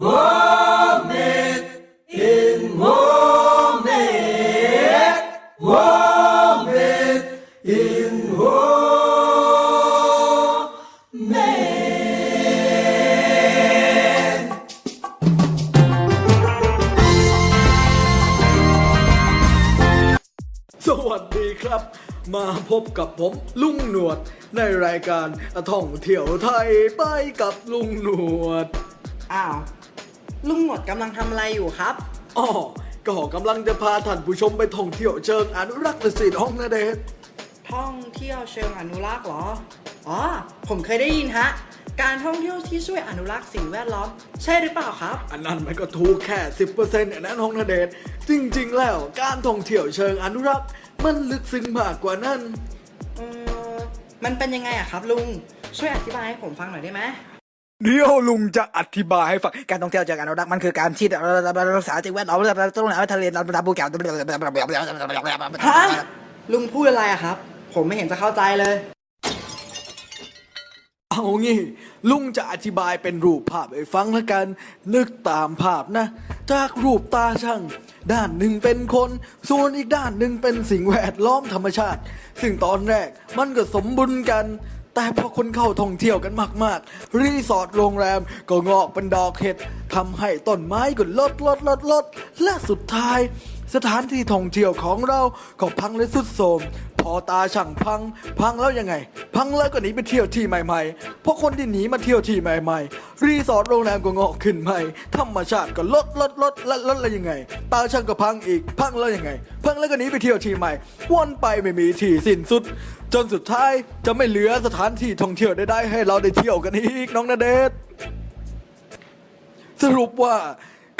สวัสดีครับ มาพบกับผมลุงหนวด ในรายการท่องเที่ยวไทยไปกับลุงหนวด อ้าว ลุงหนวดกำลังทำอะไรอยู่ครับ อ๋อ ก็กำลังจะพาท่านผู้ชมไปท่องเที่ยวเชิงอนุรักษ์สิทธิ์ห้องนาเดชน์ท่องเที่ยวเชิงอนุรักษ์เหรอ อ๋อ ผมเคยได้ยินฮะ การท่องเที่ยวที่ช่วยอนุรักษ์สิ่งแวดล้อม ใช่หรือเปล่าครับ อันนั้นมันก็ถูกแค่ 10%อันนั้นห้องนาเดชน์จริง ๆ แล้วการท่องเที่ยวเชิงอนุรักษ์ มันลึกซึ้งมากกว่านั้น เออมันเป็นยังไงอะครับลุง ช่วยอธิบายให้ผมฟังหน่อยได้ไหม เดี๋ยวลุงจะอธิบายให้ฟัง การท่องเที่ยวจากอนุรักษ์มันคือการที่รักษาสิ่งแวดล้อมต้องหาทะเลน้ำภูเขาฮะลุงพูดอะไรอะครับ ผมไม่เห็นจะเข้าใจเลย เอางี้ ลุงจะอธิบายเป็นรูปภาพให้ฟังแล้วกัน นึกตามภาพนะ จากรูปตาช่าง ด้านหนึ่งเป็นคน ส่วนอีกด้านหนึ่งเป็นสิ่งแวดล้อมธรรมชาติ ซึ่งตอนแรกมันก็สมบุญกัน แต่พอคนเข้าท่องเที่ยวกันมากๆ รีสอร์ทโรงแรมก็งอกเป็นดอกเห็ดทำให้ต้นไม้ก็ลดลดลดลดและสุดท้าย สถานที่ท่องเที่ยวของเราก็พังและสุดโทรมพอตาช่างพัง พังแล้วยังไง พังแล้วก็หนีไปเที่ยวที่ใหม่ๆ เพราะคนที่หนีมาเที่ยวที่ใหม่ ๆ รีสอร์ทโรงแรมก็งอกขึ้นใหม่ ธรรมชาติก็ลดลดลดลดลดแล้วยังไง ตาช่างก็พังอีก พังแล้วยังไง พังแล้วก็หนีไปเที่ยวที่ใหม่ วนไปไม่มีที่สิ้นสุด จนสุดท้ายจะไม่เหลือสถานที่ท่องเที่ยวใดๆให้เราได้เที่ยวกันอีกน้องนาเดชสรุปว่า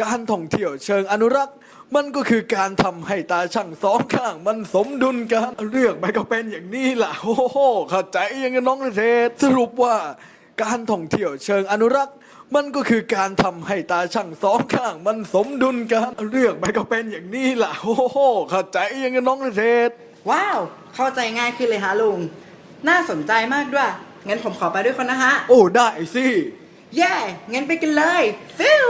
การท่องเที่ยวเชิงอนุรักษ์ มันก็คือการทำให้ตาช่างสองข้าง มันสมดุลกันเรื่องมันก็เป็นอย่างนี้ล่ะโอ้โหเข้าใจยังไงน้องนาเทศสรุปว่าการท่องเที่ยวเชิงอนุรักษ์มันก็คือการทำให้ตาช่างสองข้าง มันสมดุลกันเรื่องมันก็เป็นอย่างนี้ล่ะโอ้โหเข้าใจยังไงน้องนเทศ ว้าว เข้าใจง่ายขึ้นเลยฮะลุง น่าสนใจมากด้วย งั้นผมขอไปด้วยคนนะฮะ โอ้ได้สิเย่งั้นไปกันเลยฟิว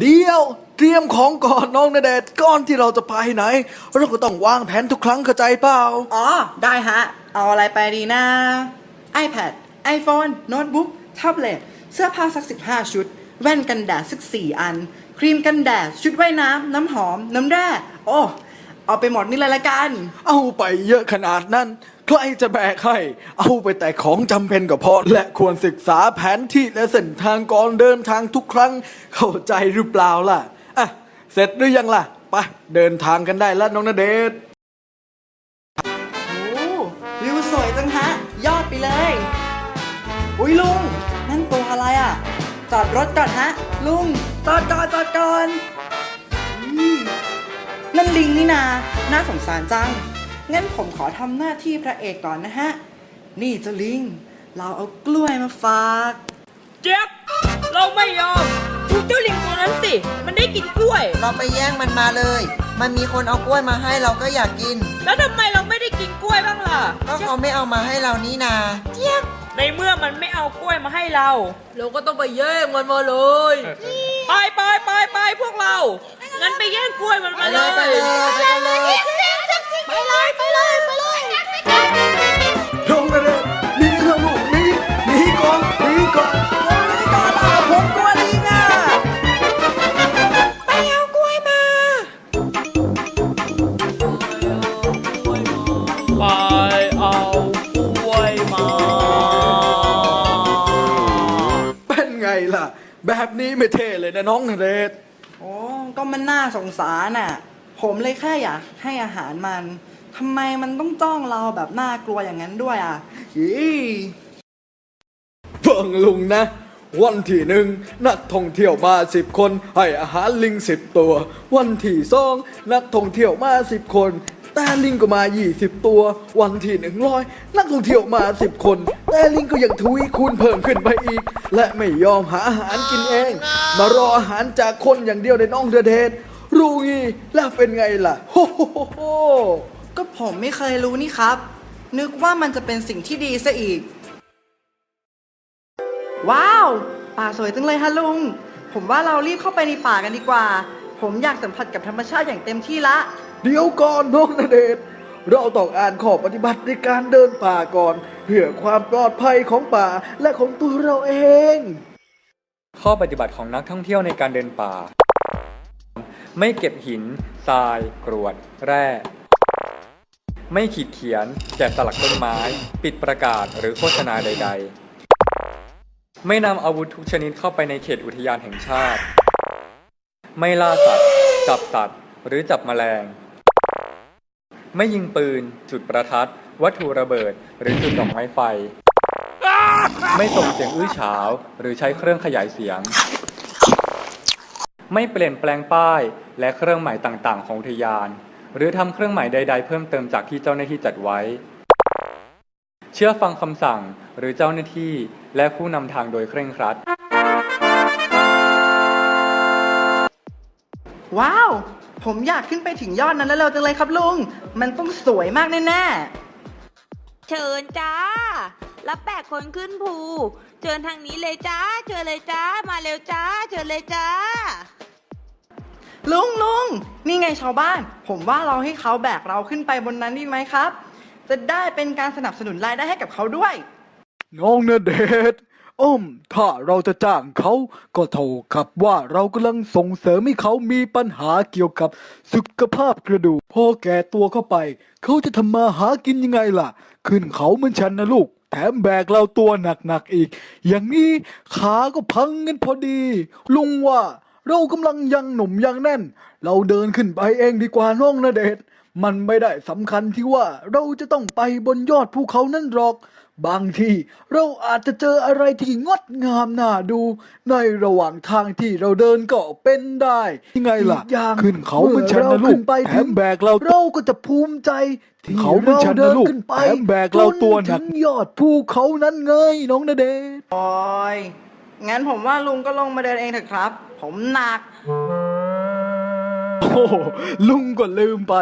เดียว เตรียมของก่อนน้องนเดชน์ก่อนที่เราจะไปไหน เราก็ต้องวางแผนทุกครั้งเข้าใจเปล่า อ๋อ ได้ฮะ เอาอะไรไปดีนะ iPad iPhone โน้ตบุ๊กแท็บเล็ตเสื้อผ้าสัก 15 ชุด แว่นกันแดดสัก 4 อัน ครีมกันแดด ชุดว่ายน้ำ น้ำหอม น้ำแร่ โอ้ เอาไปหมดนี่เลยละกัน เอาไปเยอะขนาดนั้น ใครจะแบกให้ เอาไปแต่ของจำเป็นก็พอ และควรศึกษาแผนที่และเส้นทางก่อนเดินทางทุกครั้ง เข้าใจหรือเปล่าล่ะ อะ เสร็จหรือยังล่ะ ไป เดินทางกันได้แล้วน้องนเดชน์โอ้วิวสวยจังฮะ ยอดไปเลย อุ้ยลุง นั่นตัวอะไรอะ จอดรถก่อนฮะ ลุง จอดก่อนจอดก่อนอืม นั่นลิงนี่นา น่าสงสารจัง งั้นผมขอทำหน้าที่พระเอกก่อนนะฮะ นี่เจ้าลิง เราเอากล้วยมาฝาก เจี๊ยบเราไม่ยอมดูเจ้าลิงตัวนั้นสิ มันได้กินกล้วย เราไปแย่งมันมาเลย มันมีคนเอากล้วยมาให้เราก็อยากกิน แล้วทำไมเราไม่ได้กินกล้วยบ้างล่ะ ก็เขาไม่เอามาให้เรานี่นาในเมื่อมันไม่เอากล้วยมาให้เรา เราก็ต้องไปแย่งมันมาเลย ไปไปไปไปพวกเรา งั้นไปแย่ง กล้วยมันมาเลยไปเลยไปเลยไปเลยไปเลยไปเลยน้องเดชน์หนีเถอะลูกหนีหนีก่อนหนีก่อนผมกลัวลิงอะไปเอากล้วยมา เป็นไงล่ะ แบบนี้ไม่เท่เลยนะน้องนเดชน์โอ้ ก็มันน่าสงสารน่ะ ผมเลยแค่อยากให้อาหารมัน ทำไมมันต้องจ้องเราแบบน่ากลัวอย่างนั้นด้วยอะยีเบิ่งลุงนะ วันที่หนึ่งนักท่องเที่ยวมาสิบคน ให้อาหารลิงสิบตัว วันที่สองนักท่องเที่ยวมาสิบคน แต่ลิงก็มา 20 ตัว วันที่หนึ่งร้อยนักท่องเที่ยวมา 10 คน แต่ลิงก็ยังทวีคูณเพิ่มขึ้นไปอีก และไม่ยอมหาอาหารกินเอง มารออาหารจากคนอย่างเดียวในน้องเดเดชรู้งี้แล้วเป็นไงล่ะโฮโฮโฮโฮก็ผมไม่เคยรู้นี่ครับ นึกว่ามันจะเป็นสิ่งที่ดีซะอีก ว้าว ป่าสวยจังเลยฮะลุง ผมว่าเรารีบเข้าไปในป่ากันดีกว่า ผมอยากสัมผัสกับธรรมชาติอย่างเต็มที่ละ เดี๋ยวก่อนน้องณเดชน์เราต้องอ่านข้อปฏิบัติในการเดินป่าก่อน เพื่อความปลอดภัยของป่าและของตัวเราเอง ข้อปฏิบัติของนักท่องเที่ยวในการเดินป่า ไม่เก็บหิน ทราย กรวด แร่ ไม่ขีดเขียน แกะสลักต้นไม้ ปิดประกาศหรือโฆษณาใด ๆ ไม่นำอาวุธทุกชนิดเข้าไปในเขตอุทยานแห่งชาติ ไม่ล่าสัตว์ จับสัตว์ หรือจับแมลง ไม่ยิงปืน จุดประทัด วัตถุระเบิด หรือจุดดอกไม้ไฟ ไม่ส่งเสียงอื้อฉาว หรือใช้เครื่องขยายเสียง ไม่เปลี่ยนแปลงป้าย และเครื่องหมายต่างๆ ของอุทยาน หรือทำเครื่องหมายใด ๆ เพิ่มเติมจากที่เจ้าหน้าที่จัดไว้ เชื่อฟังคำสั่งหรือเจ้าหน้าที่และผู้นำทางโดยเคร่งครัด ว้าว ผมอยากขึ้นไปถึงยอดนั้นแล้วเร็วจังเลยครับลุง มันต้องสวยมากแน่เชิญจ้า รับแปดคนขึ้นภู เชิญทางนี้เลยจ้า เชิญเลยจ้า มาเร็วจ้า เชิญเลยจ้า ๆลุงลุงนี่ไงชาวบ้าน ผมว่าเราให้เขาแบกเราขึ้นไปบนนั้นดีไหมครับ จะได้เป็นการสนับสนุนรายได้ให้กับเขาด้วย น้องณเดชน์ อ้อม ถ้าเราจะจ้างเขาก็เท่ากับว่าเรากำลังส่งเสริมให้เขามีปัญหาเกี่ยวกับสุขภาพกระดูกพอแก่ตัวเข้าไป เขาจะทำมาหากินยังไงล่ะ ขึ้นเขาเหมือนฉันนะลูก แถมแบกเราตัวหนักๆอีก อย่างนี้ขาก็พังกันพอดี ลุงว่าเรากำลังยังหนุ่มยังแน่น เราเดินขึ้นไปเองดีกว่าน้องณเดชมันไม่ได้สำคัญที่ว่าเราจะต้องไปบนยอดภูเขานั่นหรอก บางทีเราอาจจะเจออะไรที่งดงามน่าดู ในระหว่างทางที่เราเดินก็เป็นได้ยังไงล่ะขึ้นเขาเหมือนฉันนะลูกแถมแบกเราเราก็จะภูมิใจที่เขาเหมือนฉันนะลูกแถมแบกเราตัวหนักยอดภูเขานั้นไงน้องณเดชน์โอ้ยงั้นผมว่าลุงก็ลงมาเดินเองเถอะครับ ผมหนัก โอ้โหลุงก็ลืมไป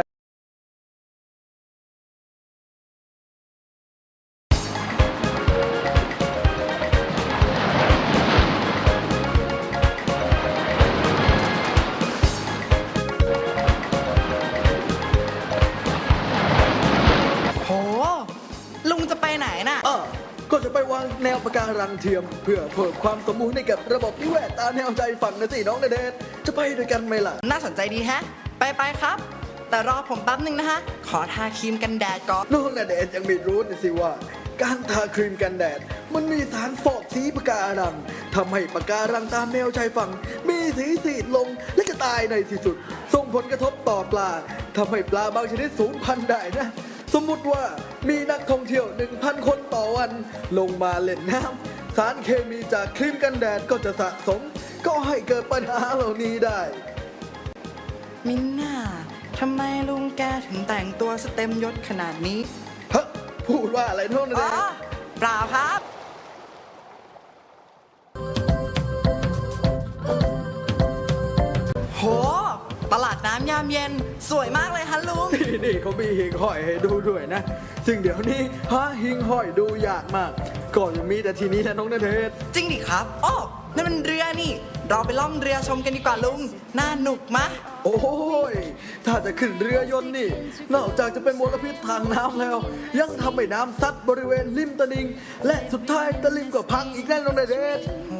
แนวปะการังเทียม เพื่อเพิ่มความสมบูรณ์ให้กับระบบนิเวศตามแนวใจฝั่งนะสิน้องณเดชน์จะไปด้วยกันไหมล่ะ น่าสนใจดีแฮะ ไปไปๆครับ แต่รอผมแป๊บหนึ่งนะฮะ ขอทาครีมกันแดดก่อน น้องณเดชน์ยังไม่รู้นะสิว่า การทาครีมกันแดด มันมีสารฟอกสีปะการังทำให้ปะการังตามแนวชายฝั่ง มีสีสีดลงและจะตายในที่สุด ส่งผลกระทบต่อปลาทำให้ปลาบางชนิดสูญพันธุ์ได้นะ สมมุติว่า มีนักท่องเที่ยว 1,000 คนต่อวัน ลงมาเล่นน้ำสารเคมีจากครีมกันแดดก็จะสะสม ก็ให้เกิดปัญหาเหล่านี้ได้ มิน่าทำไมลุงแกถึงแต่งตัวสเต็มยศขนาดนี้ ฮะ พูดว่าอะไรน้องณอ๋เดอชน์เปล่าครับ น้ำยามเย็น สวยมากเลยฮะลุงนี่นี่เขามีหิ่งห้อยให้ดูด้วยนะ ซึ่งเดี๋ยวนี้หาหิ่งห้อยดูยากมาก ก็ยังมีแต่ทีนี้แหละน้องณเดชน์จริงดิครับอ้อนั่นมันเรือนี่ เราไปล่องเรือชมกันดีกว่าลุง น่าหนุกมะ โอ้ย ถ้าจะขึ้นเรือยนต์นี่ นอกจากจะเป็นมลพิษทางน้ำแล้ว ยังทำให้น้ำซัดบริเวณริมตลิ่งและสุดท้ายตลิ่งก็พังอีกแน่น้องณเดชน์โห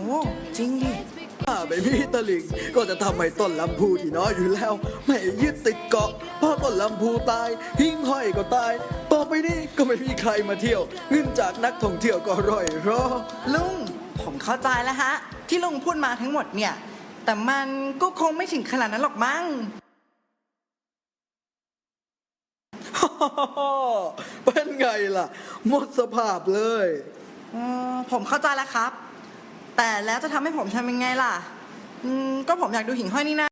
จริงดิ ถ้าไม่มีตลิ่งก็จะทำให้ต้นลำพูที่น้อยอยู่แล้ว ไม่ยึดติดเกาะพอต้นลำพูตาย หิ่งห้อยก็ตาย ต่อไปนี้ก็ไม่มีใครมาเที่ยว เงินจากนักท่องเที่ยวก็ร่อยรอลุง ผมเข้าใจแล้วฮะ ที่ลุงพูดมาทั้งหมดเนี่ย แต่มันก็คงไม่ถึงขนาดนั้นหรอกมั้งเป็นไงล่ะ หมดสภาพเลย อืมผมเข้าใจแล้วครับ แต่แล้วจะทำให้ผมทำยังไงล่ะอืมก็ผมอยากดูหิ่งห้อยนี่นะ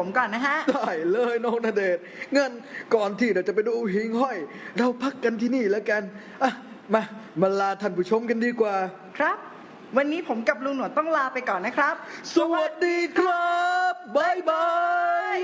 ผมก่อนนะฮะ ได้เลยน้องณเดชน์เงินก่อนที่เราจะไปดูหิงห้อย เราพักกันที่นี่แล้วกันอะมามาลาท่านผู้ชมกันดีกว่า ครับ วันนี้ผมกับลุงหนวดต้องลาไปก่อนนะครับ สวัสดีครับ บ๊ายบาย